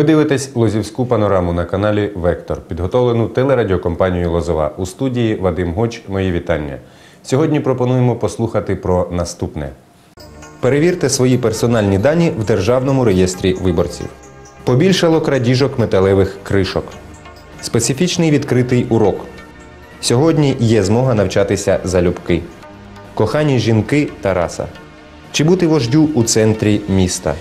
Ви дивитесь Лозівську панораму на каналі Вектор, підготовлену телерадіокомпанією Лозова. У студії Вадим Гоч. Мої вітання. Сьогодні пропонуємо послухати про наступне: перевірте свої персональні дані в Державному реєстрі виборців. Побільшало крадіжок металевих кришок. Специфічний відкритий урок. Сьогодні є змога навчатися залюбки. Кохані жінки Тараса. Чи бути вождю у центрі міста?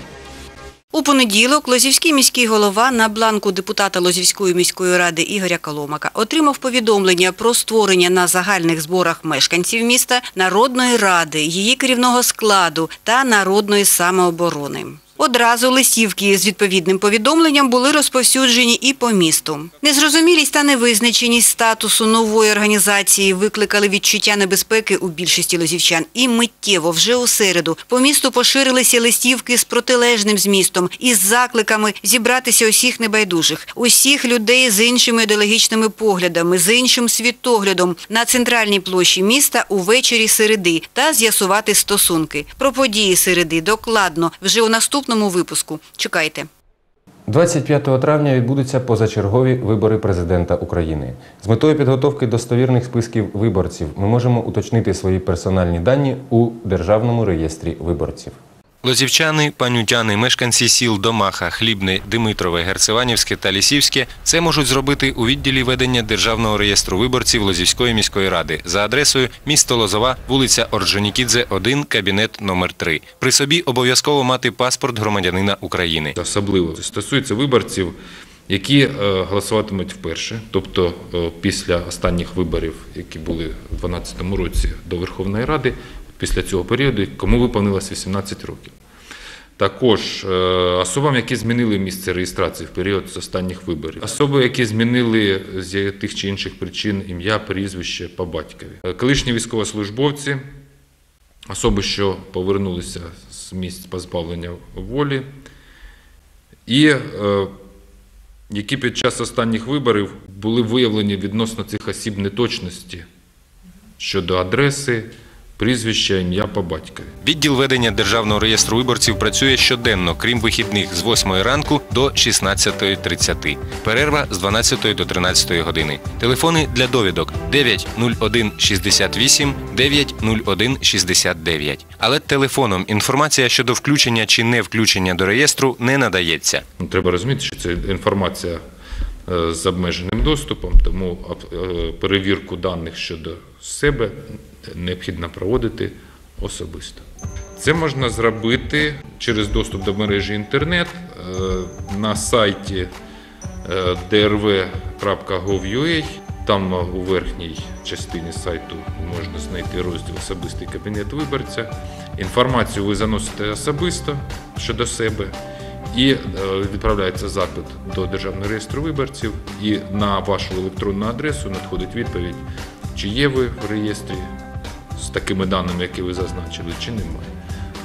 У понеділок Лозівський міський голова на бланку депутата Лозівської міської ради Ігоря Коломака отримав повідомлення про створення на загальних зборах мешканців міста Народної ради, її керівного складу та народної самооборони. Одразу листівки з відповідним повідомленням були розповсюджені і по місту. Незрозумілість та невизначеність статусу нової організації викликали відчуття небезпеки у більшості лозівчан. І миттєво вже у середу по місту поширилися листівки з протилежним змістом із закликами зібратися усіх небайдужих, усіх людей з іншими ідеологічними поглядами, з іншим світоглядом на центральній площі міста увечері середи та з'ясувати стосунки. Про події середи докладно вже у наступному випуску. Чекайте. 25 травня відбудуться позачергові вибори президента України. З метою підготовки достовірних списків виборців ми можемо уточнити свої персональні дані у Державному реєстрі виборців. Лозівчани, панютяни, мешканці сіл Домаха, Хлібне, Димитрове, Герцеванівське та Лісівське це можуть зробити у відділі ведення Державного реєстру виборців Лозівської міської ради за адресою місто Лозова, вулиця Орджонікідзе, 1, кабінет номер 3 При собі обов'язково мати паспорт громадянина України. Особливо стосується виборців, які е, голосуватимуть вперше, тобто е, після останніх виборів, які були у 2012 році до Верховної Ради, після цього періоду, кому виповнилось 18 років. Також е, особам, які змінили місце реєстрації в період з останніх виборів, особи, які змінили з тих чи інших причин ім'я, прізвище по батькові, Е, колишні військовослужбовці, особи, що повернулися з місць позбавлення волі, і е, які під час останніх виборів були виявлені відносно цих осіб неточності щодо адреси, прізвища, ім'я по батькові. Відділ ведення Державного реєстру виборців працює щоденно, крім вихідних з 8 ранку до 16.30. Перерва з 12 до 13 години. Телефони для довідок 901 68 901 69. Але телефоном інформація щодо включення чи не включення до реєстру не надається. Ну, Треба розуміти, що це інформація е, з обмеженим доступом, тому е, перевірку даних щодо себе необхідно проводити особисто. Це можна зробити через доступ до мережі інтернет е, на сайті е, drv.gov.ua. Там е, у верхній частині сайту можна знайти розділ Особистий кабінет виборця. Інформацію ви заносите особисто щодо себе. І відправляється запит до Державного реєстру виборців, і на вашу електронну адресу надходить відповідь, чи є ви в реєстрі з такими даними, які ви зазначили, чи немає.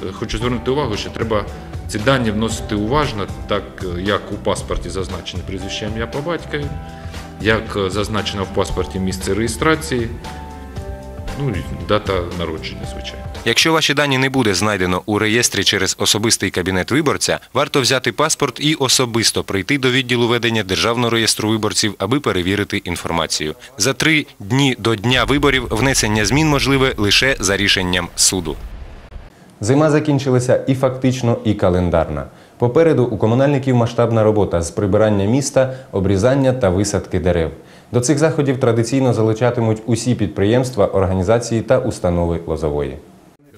Е, Хочу звернути увагу, що треба ці дані вносити уважно, так е, як у паспорті зазначене прізвище ім'я по батькові, як е, зазначено в паспорті місце реєстрації, ну і дата народження, звичайно. Якщо ваші дані не буде знайдено у реєстрі через особистий кабінет виборця, варто взяти паспорт і особисто прийти до відділу ведення Державного реєстру виборців, аби перевірити інформацію. За три дні до дня виборів внесення змін можливе лише за рішенням суду. Зима закінчилася і фактично, і календарна. Попереду у комунальників масштабна робота з прибирання міста, обрізання та висадки дерев. До цих заходів традиційно залучатимуть усі підприємства, організації та установи Лозової.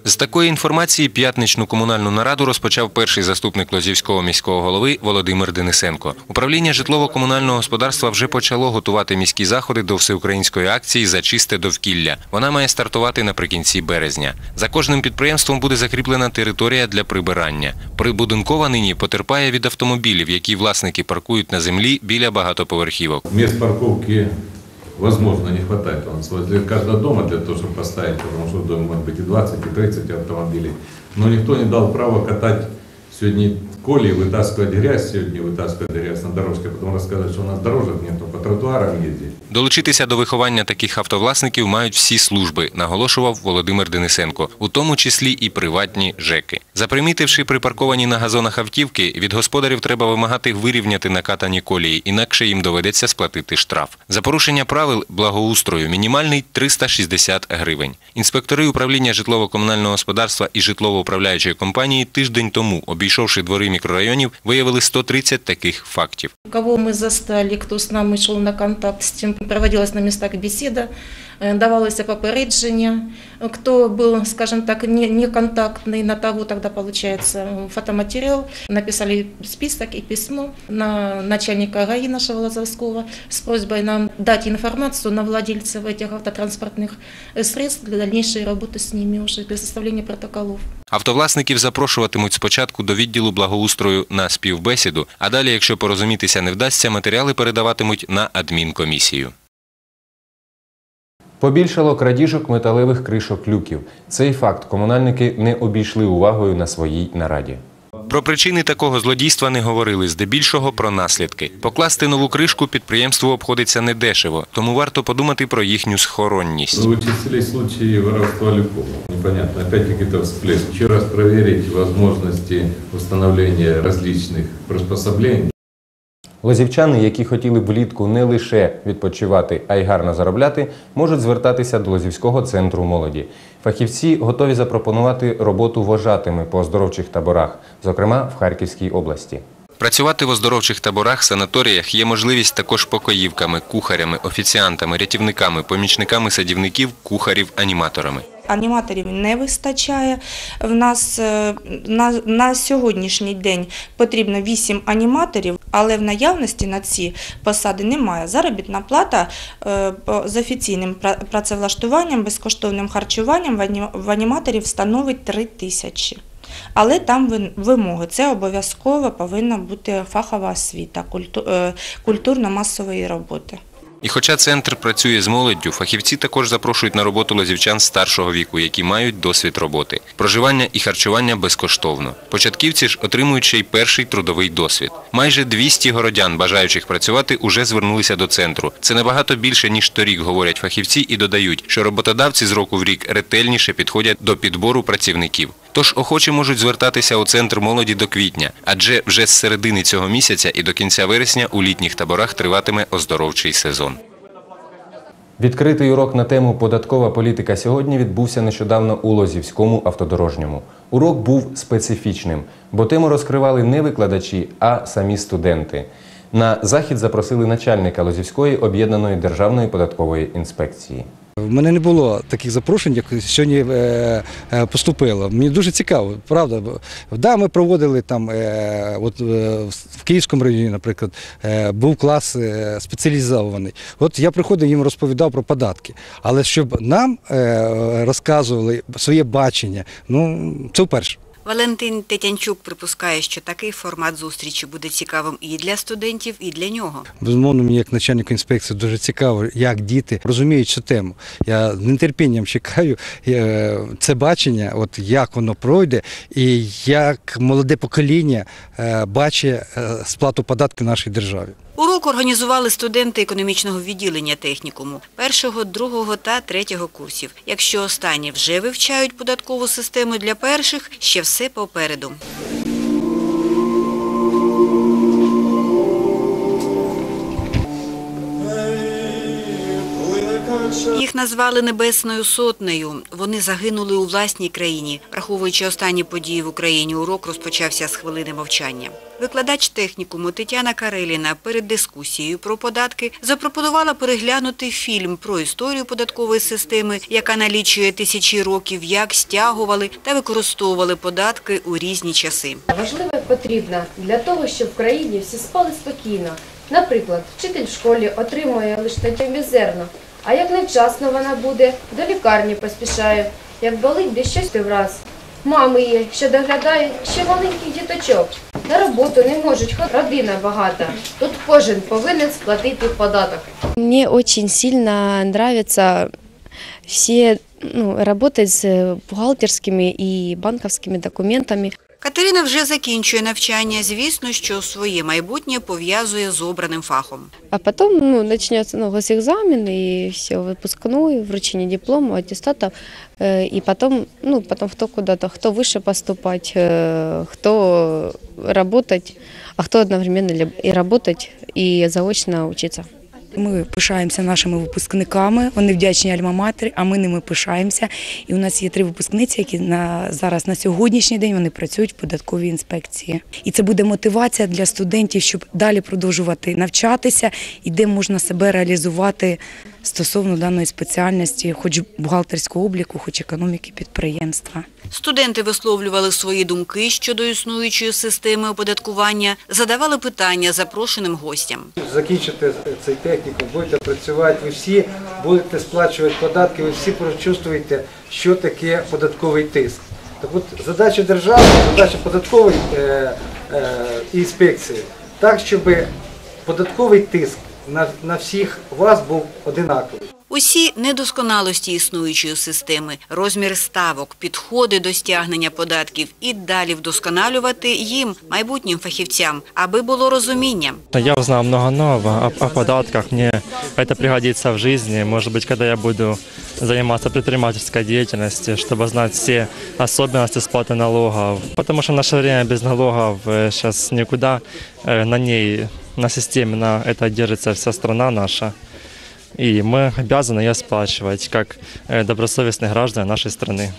З такої інформації п'ятничну комунальну нараду розпочав перший заступник Лозівського міського голови Володимир Денисенко. Управління житлово-комунального господарства вже почало готувати міські заходи до всеукраїнської акції за чисте довкілля. Вона має стартувати наприкінці березня. За кожним підприємством буде закріплена територія для прибирання. Прибудинкова нині потерпає від автомобілів, які власники паркують на землі біля багатоповерхівок. Мест парковки, возможно, не хватает. Нас возле каждого дома для того, чтобы поставить, потому что в доме может быть и 20, и 30 автомобилей. Но никто не дал права катать Сегодня колеи вытаскивать грязь, сегодня вытаскивать грязь на дорожке, потом рассказывать, что у нас дорожек нет, по тротуарам ездить. Долучитися до виховання таких автовласників мають всі служби, наголошував Володимир Денисенко, у тому числі і приватні ЖЕКи. Запримітивши припарковані на газонах автівки, від господарів треба вимагати вирівняти накатані колії, інакше їм доведеться сплатити штраф. За порушення правил благоустрою мінімальний 360 гривень. Інспектори управління житлово-комунального господарства і житлово-управляючої компанії тиждень тому, обійшовши двори мікрорайонів, виявили 130 таких фактів. Кого ми застали, хто с нами йшов на контакт, з тим проводилась на містах беседа, э, давалося попередження. Кто был, скажем так, не, неконтактный, на того тогда, получается, фотоматериал. Написали список и письмо на начальника ГАИ нашего Лазовского с просьбой нам дать информацию на владельцев этих автотранспортных э, средств для дальнейшей работы с ними уже, для составления протоколов. Автовласників запрошуватимуть спочатку до відділу благоустрою на співбесіду, а далі, якщо порозумітися не вдасться, матеріали передаватимуть на адмінкомісію. Побільшало крадіжок металевих кришок люків. Цей факт комунальники не обійшли увагою на своїй нараді. Про причини такого злодійства не говорили, здебільшого про наслідки. Покласти нову кришку підприємству обходиться недешево, тому варто подумати про їхню схоронність. Участились случаи воровства люков. Непонятно, опять какой-то всплеск. Еще раз проверить возможности установления различных приспособлений. Лозівчани, які хотіли б влітку не лише відпочивати, а й гарно заробляти, можуть звертатися до Лозівського центру молоді. Фахівці готові запропонувати роботу вожатими по оздоровчих таборах, зокрема в Харківській області. Працювати в оздоровчих таборах, санаторіях є можливість також покоївками, кухарями, офіціантами, рятівниками, помічниками садівників, кухарів, аніматорами. Аніматорів не вистачає. В нас е, на, на сьогоднішній день потрібно 8 аніматорів, але в наявності на ці посади немає. Заробітна плата е, з офіційним пра- працевлаштуванням, безкоштовним харчуванням в аніматорів становить 3 тисячі. Але там вимоги. Це обов'язково повинна бути фахова освіта е, культурно-масової роботи. І хоча центр працює з молоддю, фахівці також запрошують на роботу лозівчан старшого віку, які мають досвід роботи. Проживання і харчування безкоштовно. Початківці ж отримують ще й перший трудовий досвід. Майже 200 городян, бажаючих працювати, уже звернулися до центру. Це набагато більше, ніж торік, говорять фахівці, і додають, що роботодавці з року в рік ретельніше підходять до підбору працівників. Тож охочі можуть звертатися у центр молоді до квітня, адже вже з середини цього місяця і до кінця вересня у літніх таборах триватиме оздоровчий сезон. Відкритий урок на тему податкова політика сьогодні відбувся нещодавно у Лозівському автодорожньому. Урок був специфічним, бо тему розкривали не викладачі, а самі студенти. На захід запросили начальника Лозівської об'єднаної державної податкової інспекції. В мене не було таких запрошень, як сьогодні е, е, поступило. Мені дуже цікаво, правда. Да, ми проводили там, е, от в Київському районі, наприклад, був клас спеціалізований. От я приходив, їм розповідав про податки. Але щоб нам розказували своє бачення, ну це вперше. Валентин Тетянчук припускає, що такий формат зустрічі буде цікавим і для студентів, і для нього. Безумовно, мені як начальнику інспекції дуже цікаво, як діти розуміють цю тему. Я з нетерпінням чекаю е, це бачення, от як воно пройде, і як молоде покоління е, бачить е, сплату податків нашій державі. Урок організували студенти економічного відділення технікуму першого, другого та третього курсів. Якщо останні вже вивчають податкову систему для перших, ще все попереду. Їх назвали Небесною сотнею. Вони загинули у власній країні. Враховуючи останні події в Україні, урок розпочався з хвилини мовчання. Викладач технікуму Тетяна Кареліна перед дискусією про податки запропонувала переглянути фільм про історію податкової системи, яка налічує тисячі років, як стягували та використовували податки у різні часи. Важливо потрібно для того, щоб в країні всі спали спокійно. Наприклад, вчитель в школі отримує лише мізерно, а як невчасно вона буде, до лікарні поспішає, як болить десь щось враз. Мами є, що доглядають ще маленьких діточок. На роботу не можуть, хоч родина багата. Тут кожен повинен сплатити податок. Мне очень сильно нравится все ну, работать с бухгалтерскими и банковскими документами. Катерина вже закінчує навчання. Звісно, що своє майбутнє пов'язує з обраним фахом. А потом ну, начнется ну, госэкзамен и все, выпускной, вручение диплома, аттестата. Э, И потом, ну, потом кто куда-то, кто выше поступать, э, кто работать, а кто одновременно либо и работать, и заочно учиться. Ми пишаємося нашими випускниками. Вони вдячні Альма-Матері, а ми ними пишаємося. І у нас є три випускниці, які на зараз на сьогоднішній день вони працюють в податковій інспекції. І це буде мотивація для студентів, щоб далі продовжувати навчатися і де можна себе реалізувати стосовно даної спеціальності, хоч бухгалтерського обліку, хоч економіки підприємства. Студенти висловлювали свої думки щодо існуючої системи оподаткування, задавали питання запрошеним гостям. закінчите цей технікум, будете працювати, ви всі будете сплачувати податки, ви всі прочувствуєте, що таке податковий тиск. Так от задача держави, задача податкової е, е, інспекції, так, щоб податковий тиск на всіх вас був одинаковий. Усі недосконалості існуючої системи, розмір ставок, підходи до стягнення податків і далі вдосконалювати їм, майбутнім фахівцям, аби було розуміння. Я узнал много нового о, о податках. Мне это пригодится в жизни. Может быть, когда я буду заниматься предпринимательской деятельностью, чтобы знать все особенности сплаты налогов. Потому что в наше время без налогов сейчас никуда. Э, На ней, на системе, на это держится вся страна наша. И мы обязаны ее сплачивать, как э, добросовестные граждане нашей страны.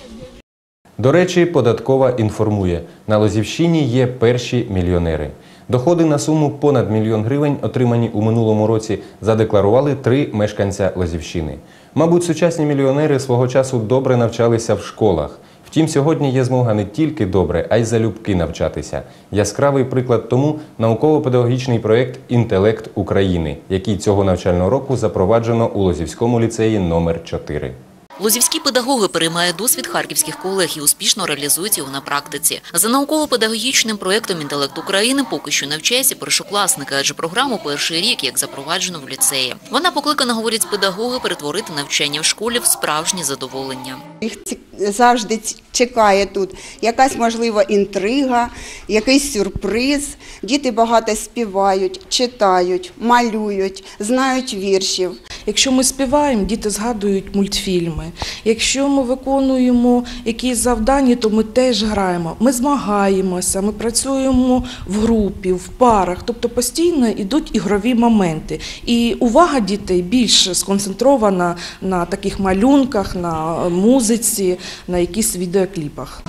До речі, податкова інформує, на Лозівщині є перші мільйонери. Доходи на суму понад мільйон гривень, отримані у минулому році, задекларували три мешканця Лозівщини. Мабуть, сучасні мільйонери свого часу добре навчалися в школах. Втім, сьогодні є змога не тільки добре, а й залюбки навчатися. Яскравий приклад тому науково-педагогічний проєкт Інтелект України, який цього навчального року запроваджено у Лозівському ліцеї номер 4 Лозівські педагоги переймають досвід харківських колег і успішно реалізують його на практиці. За науково-педагогічним проєктом «Інтелект України» поки що навчаються першокласники, адже програму перший рік як запроваджено в ліцеї. Вона покликана, говорять педагоги, перетворити навчання в школі в справжнє задоволення. Їх завжди чекає тут якась можливо інтрига, якийсь сюрприз. Діти багато співають, читають, малюють, знають віршів. Якщо ми співаємо, діти згадують мультфільми. Якщо ми виконуємо якісь завдання, то ми теж граємо. Ми змагаємося, ми працюємо в групі, в парах, тобто постійно йдуть ігрові моменти. І увага дітей більш сконцентрована на таких малюнках, на музиці, на якісь відеокліпах.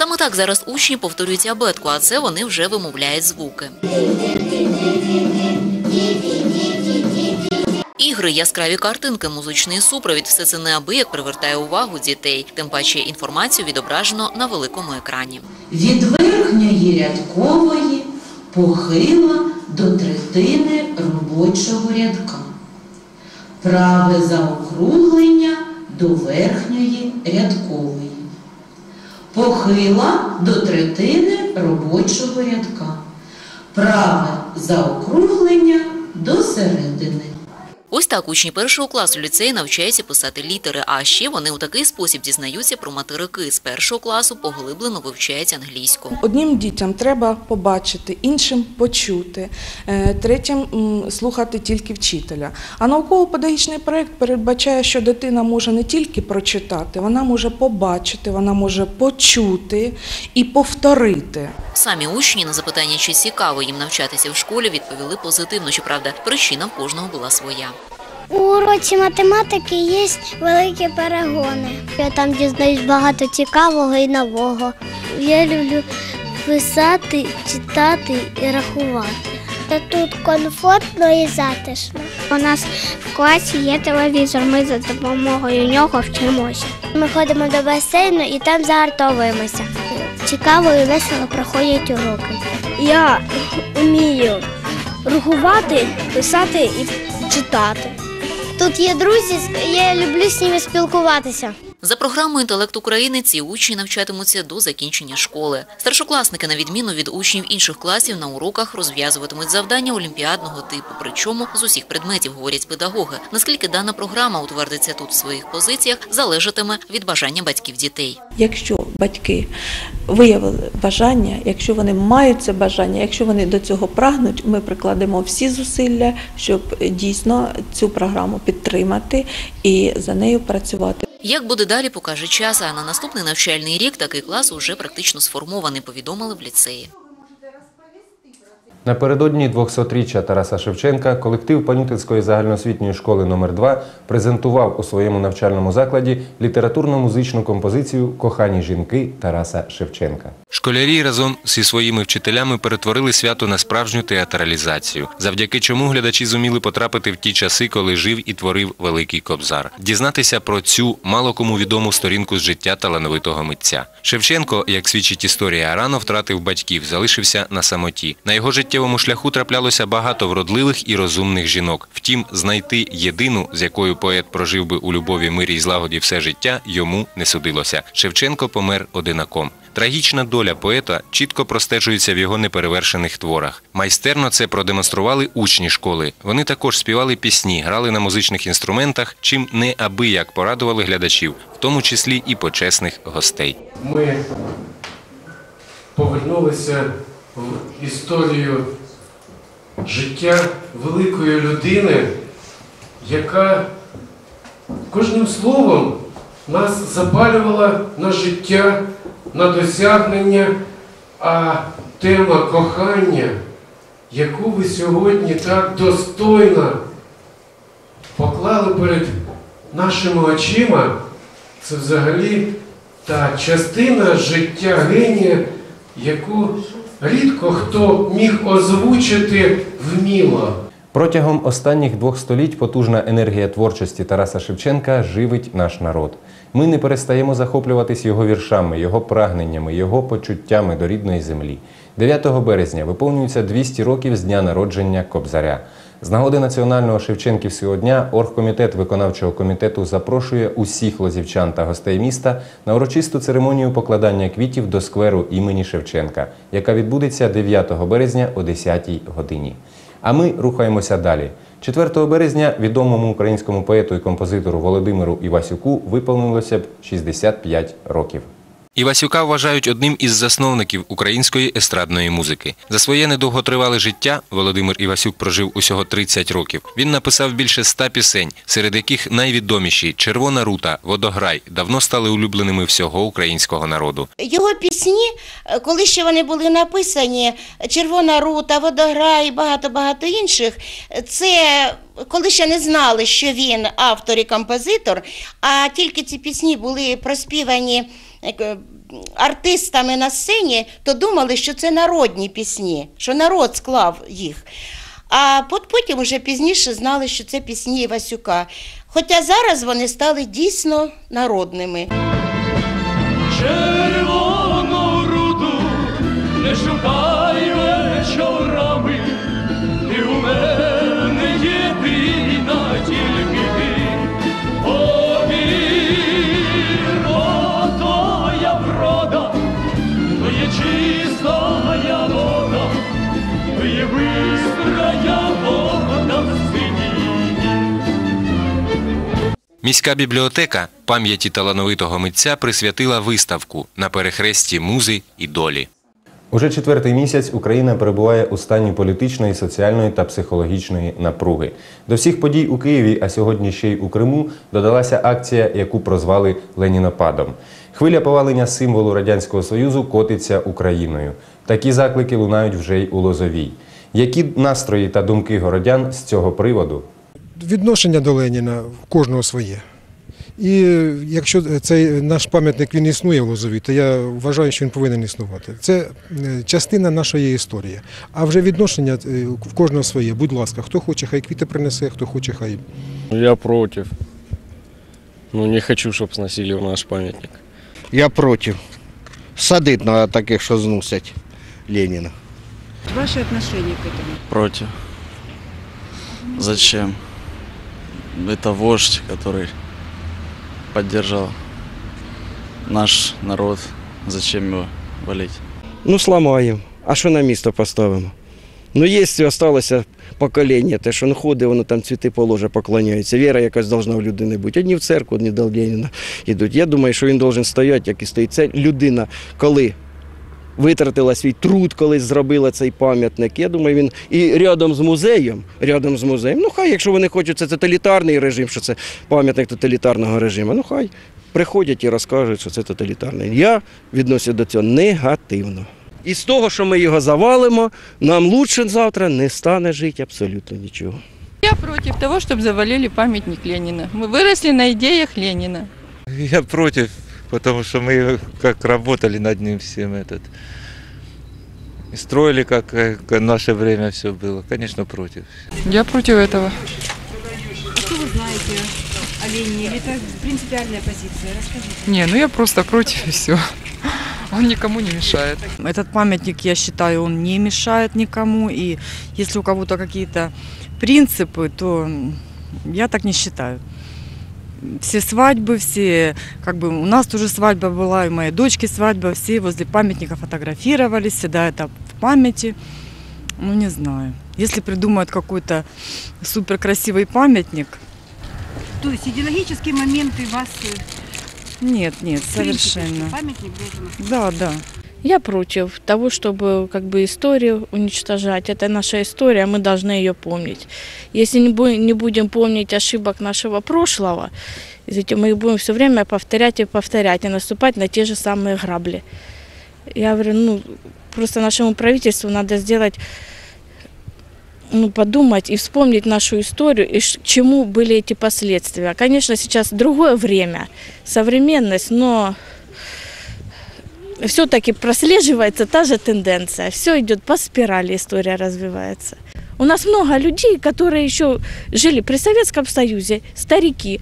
Саме так зараз учні повторюють абетку, а це вони вже вимовляють звуки. Ігри, яскраві картинки, музичний супровід – все це неабияк привертає увагу дітей. Тим паче інформацію відображено на великому екрані. від верхньої рядкової похила до третини робочого рядка. Праве заокруглення до верхньої рядкової. Похила до третини робочого рядка. Праве заокруглення до середини. Ось так учні першого класу ліцею навчаються писати літери, а ще вони у такий спосіб дізнаються про материки. З першого класу поглиблено вивчають англійську. Одним дітям треба побачити, іншим почути, е, третім слухати тільки вчителя. А науково-педагогічний проєкт передбачає, що дитина може не тільки прочитати, вона може побачити, вона може почути і повторити. Самі учні на запитання, чи цікаво їм навчатися в школі, відповіли позитивно. Щоправда, причина в кожного була своя. У уроці математики є великі перегони. Я там дізнаюсь багато цікавого і нового. Я люблю писати, читати і рахувати. Та тут комфортно і затишно. У нас в класі є телевізор, ми за допомогою нього вчимося. Ми ходимо до басейну і там загартовуємося. Цікаво і весело проходять уроки. Я вмію рахувати, писати і читати. Тут є друзі, я люблю з ними спілкуватися. За програмою «Інтелект України» ці учні навчатимуться до закінчення школи. Старшокласники, на відміну від учнів інших класів, на уроках розв'язуватимуть завдання олімпіадного типу, причому з усіх предметів, говорять педагоги. Наскільки дана програма утвердиться тут в своїх позиціях, залежатиме від бажання батьків дітей. Якщо батьки виявили бажання, якщо вони мають це бажання, якщо вони до цього прагнуть, ми прикладемо всі зусилля, щоб дійсно цю програму підтримати і за нею працювати. Як буде далі, покаже час, а на наступний навчальний рік такий клас уже практично сформований, повідомили в ліцеї. Напередодні 200-річчя Тараса Шевченка колектив Панютинської загальноосвітньої школи номер 2 презентував у своєму навчальному закладі літературно-музичну композицію Кохані жінки Тараса Шевченка. Школярі разом зі своїми вчителями перетворили свято на справжню театралізацію, завдяки чому глядачі зуміли потрапити в ті часи, коли жив і творив великий кобзар. Дізнатися про цю мало кому відому сторінку з життя талановитого митця. Шевченко, як свідчить історія, рано втратив батьків, залишився на самоті. На його життєвому шляху траплялося багато вродливих і розумних жінок. Втім, знайти єдину, з якою поет прожив би у любові, мирі й злагоді все життя, йому не судилося. Шевченко помер одинаком. Трагічна доля поета чітко простежується в його неперевершених творах. Майстерно це продемонстрували учні школи. Вони також співали пісні, грали на музичних інструментах, чим неабияк порадували глядачів, в тому числі і почесних гостей. Ми повернулися історію життя великої людини, яка кожним словом нас запалювала на життя, на досягнення, а тема кохання, яку ви сьогодні так достойно поклали перед нашими очима, це взагалі та частина життя генія, яку рідко хто міг озвучити вміло. Протягом останніх двох століть потужна енергія творчості Тараса Шевченка живить наш народ. Ми не перестаємо захоплюватись його віршами, його прагненнями, його почуттями до рідної землі. 9 березня виповнюється 200 років з дня народження Кобзаря. З нагоди національного Шевченківського дня оргкомітет виконавчого комітету запрошує усіх лозівчан та гостей міста на урочисту церемонію покладання квітів до скверу імені Шевченка, яка відбудеться 9 березня о 10 годині. А ми рухаємося далі. 4 березня відомому українському поету і композитору Володимиру Івасюку виповнилося б 65 років. Івасюка вважають одним із засновників української естрадної музики. За своє недовготривале життя Володимир Івасюк прожив усього 30 років. Він написав більше ста пісень, серед яких найвідоміші Червона рута, Водограй давно стали улюбленими всього українського народу. Його пісні, е, коли ще вони були написані, Червона рута, Водограй і багато-багато інших, це коли ще не знали, що він автор і композитор, а тільки ці пісні були проспівані артистами на сцені, то думали, що це народні пісні, що народ склав їх. А потім вже пізніше знали, що це пісні Івасюка. Хоча зараз вони стали дійсно народними. Червону руду не шукай Міська бібліотека пам'яті талановитого митця присвятила виставку на перехресті музи і долі. Уже четвертий місяць Україна перебуває у стані політичної, соціальної та психологічної напруги. До всіх подій у Києві, а сьогодні ще й у Криму, додалася акція, яку прозвали Ленінопадом. Хвиля повалення символу Радянського Союзу котиться Україною. Такі заклики лунають вже й у Лозовій. Які настрої та думки городян з цього приводу? Відношення до Леніна в кожного своє. І якщо цей наш пам'ятник він існує в Лозові, то я вважаю, що він повинен існувати. Це е, частина нашої історії. А вже відношення е, в кожного своє. Будь ласка, хто хоче, хай квіти принесе, хто хоче, хай. Я против. Ну, не хочу, чтобы сносили наш памятник. Я проти. Садить на таких, що зносять Леніна. Ваше отношение к этому? Против. Зачем? Это вождь, который поддержал наш народ, зачем его валить? Ну, сломаємо. А що на місто поставимо? Ну, є залишилося покоління, те, що ну, ходить, воно там цвіти положе, поклоняється. Віра якась должна в людини бути. Одні в церкву, одні до Леніна йдуть. Я думаю, що він должен стояти, як і стоїть. Це людина, коли витратила свій труд, коли зробила цей пам'ятник. Я думаю, він і рядом з музеєм, рядом з музеєм, ну хай, якщо вони хочуть, це тоталітарний режим, що це пам'ятник тоталітарного режиму, ну хай приходять і розкажуть, що це тоталітарний. Я відношуся до цього негативно. І з того, що ми його завалимо, нам лучше завтра не стане жити абсолютно нічого. Я против того, чтобы завалили памятник Ленина. Мы выросли на идеях Ленина. Я против, Потому что мы как работали над ним всем этот. И строили, как, как в наше время все было. Конечно, против. Я против этого. Что вы знаете о Ленине? Или это принципиальная позиция? Расскажите. Не, ну я просто против и все. Он никому не мешает. Этот памятник, я считаю, он не мешает никому. И если у кого-то какие-то принципы, то я так не считаю. Все свадьбы, все, как бы у нас тоже свадьба была, и у моей дочки свадьба, все возле памятника фотографировались, всегда это в памяти. Ну, не знаю. Если придумают какой-то супер красивый памятник, То есть идеологические моменты вас... э, нет, нет, в принципе, совершенно. Памятник должен Да, да. Я против того, чтобы как бы историю уничтожать. Это наша история, мы должны ее помнить. Если не, бу- не будем помнить ошибок нашего прошлого, мы их будем все время повторять и повторять, и наступать на те же самые грабли. Я говорю, ну, просто нашему правительству надо сделать, ну, подумать и вспомнить нашу историю, и чему были эти последствия. Конечно, сейчас другое время, современность, но все-таки прослеживается та же тенденция. Все идет по спирали, история развивается. У нас много людей, которые еще жили при Советском Союзе, старики,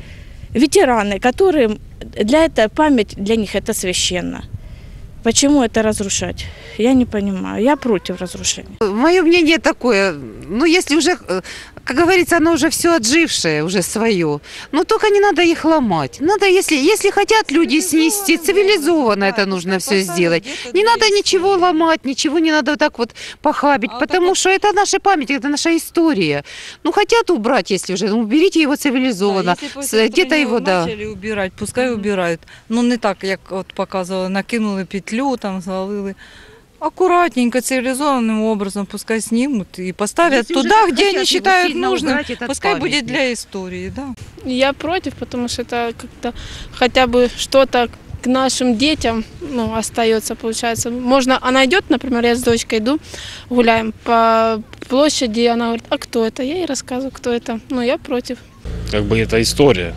ветераны, которые для этого память для них это священно. Почему это разрушать? Я не понимаю. Я против разрушения. Мое мнение такое, ну если уже, э, как говорится, оно уже все отжившее, уже свое, ну только не надо их ломать. Надо, если, если хотят люди снести, цивилизованно это нужно все сделать. Не надо ничего ломать, ничего не надо вот так вот похабить, потому что это наша память, это наша история. Ну хотят убрать, если уже, ну уберите его цивилизованно. Где-то его, да. Почали убирати, пускай убирають. Ну не так, як от показували, накинули петлю, там завалили. Аккуратненько, цивилизованным образом пускай снимут и поставят Если туда, где они считают нужным. Пускай будет для истории, да. Я против, потому что это как-то хотя бы что-то к нашим детям ну, остается, получается. Можно, она идет, например, я с дочкой иду, гуляем по площади, и она говорит, а кто это? Я ей рассказываю, кто это. Ну, я против. Как бы это история.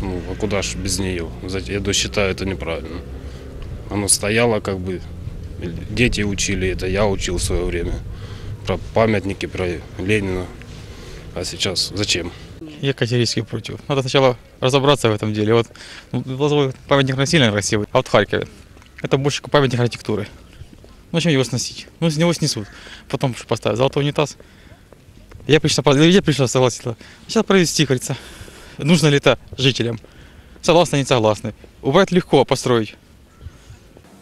Ну, а куда ж без нее? Я считаю, это неправильно. Оно стояло как бы, дети учили это, я учил в свое время. Про памятники, про Ленина. А сейчас зачем? Я категорически против. Надо сначала разобраться в этом деле. Вот ну, Лозовой памятник насильно красивый, а вот в Харькове это больше памятник архитектуры. Ну зачем его сносить? Ну с него снесут. Потом что поставят? Золотой унитаз. Я пришла, я пришла согласила. Сейчас провести, говорится. Нужно ли это жителям? Согласны, не согласны. Убрать легко, построить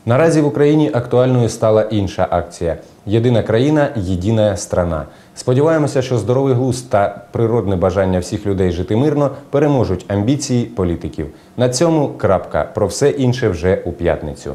Наразі в Україні актуальною стала інша акція Єдина країна, єдина страна. Сподіваємося, що здоровий глузд та природне бажання всіх людей жити мирно переможуть амбіції політиків. На цьому крапка. Про все інше вже у п'ятницю.